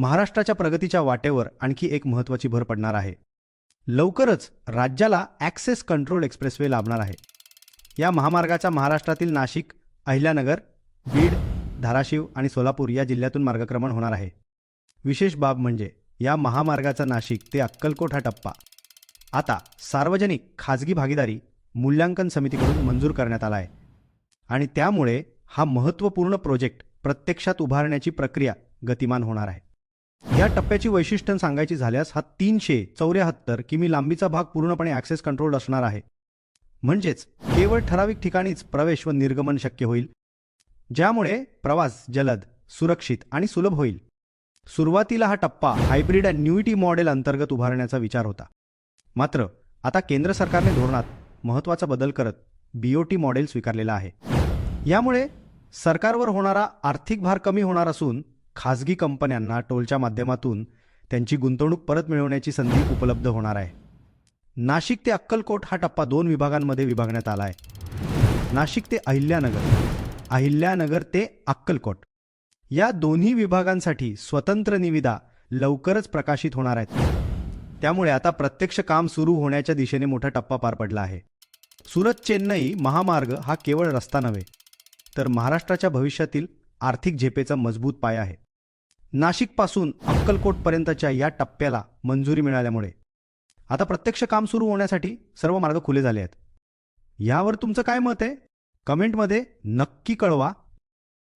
महाराष्ट्राच्या प्रगतीच्या वाटेवर आणखी एक महत्त्वाची भर पडणार आहे. लवकरच राज्याला ॲक्सेस कंट्रोल एक्सप्रेसवे लाभणार आहे. या महामार्गाचा महाराष्ट्रातील नाशिक अहिल्यानगर बीड धाराशिव आणि सोलापूर या जिल्ह्यातून मार्गक्रमण होणार आहे. विशेष बाब म्हणजे या महामार्गाचा नाशिक ते अक्कलकोट हा टप्पा. आता सार्वजनिक खाजगी भागीदारी मूल्यांकन समितीकडून मंजूर करण्यात आला आहे आणि त्यामुळे हा महत्त्वपूर्ण प्रोजेक्ट प्रत्यक्षात उभारण्याची प्रक्रिया गतिमान होणार आहे. या टप्प्याची वैशिष्ट्य सांगायची झाल्यास हा तीनशे चौऱ्याहत्तर किमी लांबीचा भाग पूर्णपणे ॲक्सेस कंट्रोल असणार आहे. म्हणजेच केवळ ठराविक ठिकाणीच प्रवेश व निर्गमन शक्य होईल. ज्यामुळे प्रवास जलद सुरक्षित आणि सुलभ होईल. सुरुवातीला हा टप्पा हायब्रिड न्यूइटी मॉडेल अंतर्गत उभारण्याचा विचार होता. मात्र आता केंद्र सरकारने धोरणात महत्त्वाचा बदल करत बीओटी मॉडेल स्वीकारलेला आहे. यामुळे सरकारवर होणारा आर्थिक भार कमी होणार असून खाजगी कंपन्यांना टोलच्या माध्यमातून त्यांची गुंतवणूक परत मिळवण्याची संधी उपलब्ध होणार आहे. नाशिक ते अक्कलकोट हा टप्पा दोन विभागांमध्ये विभागण्यात आला आहे. नाशिक ते अहिल्यानगर अहिल्यानगर ते अक्कलकोट. या दोन्ही विभागांसाठी स्वतंत्र निविदा लवकरच प्रकाशित होणार आहेत. त्यामुळे आता प्रत्यक्ष काम सुरू होण्याच्या दिशेने मोठा टप्पा पार पडला आहे. सुरत चेन्नई महामार्ग हा केवळ रस्ता नव्हे तर महाराष्ट्राच्या भविष्यातील आर्थिक झेपेचा मजबूत पाया आहे. नाशिकपासून अक्कलकोटपर्यंतच्या या टप्प्याला मंजुरी मिळाल्यामुळे. आता प्रत्यक्ष काम सुरू होण्यासाठी सर्व मार्ग खुले झाले आहेत. यावर तुमचं काय मत आहे? कमेंटमध्ये नक्की कळवा.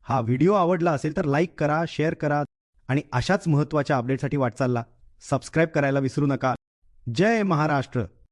हा व्हिडिओ आवडला असेल तर लाईक करा शेअर करा आणि अशाच महत्त्वाच्या अपडेटसाठी वाटचालला. सबस्क्राईब करायला विसरू नका. जय महाराष्ट्र.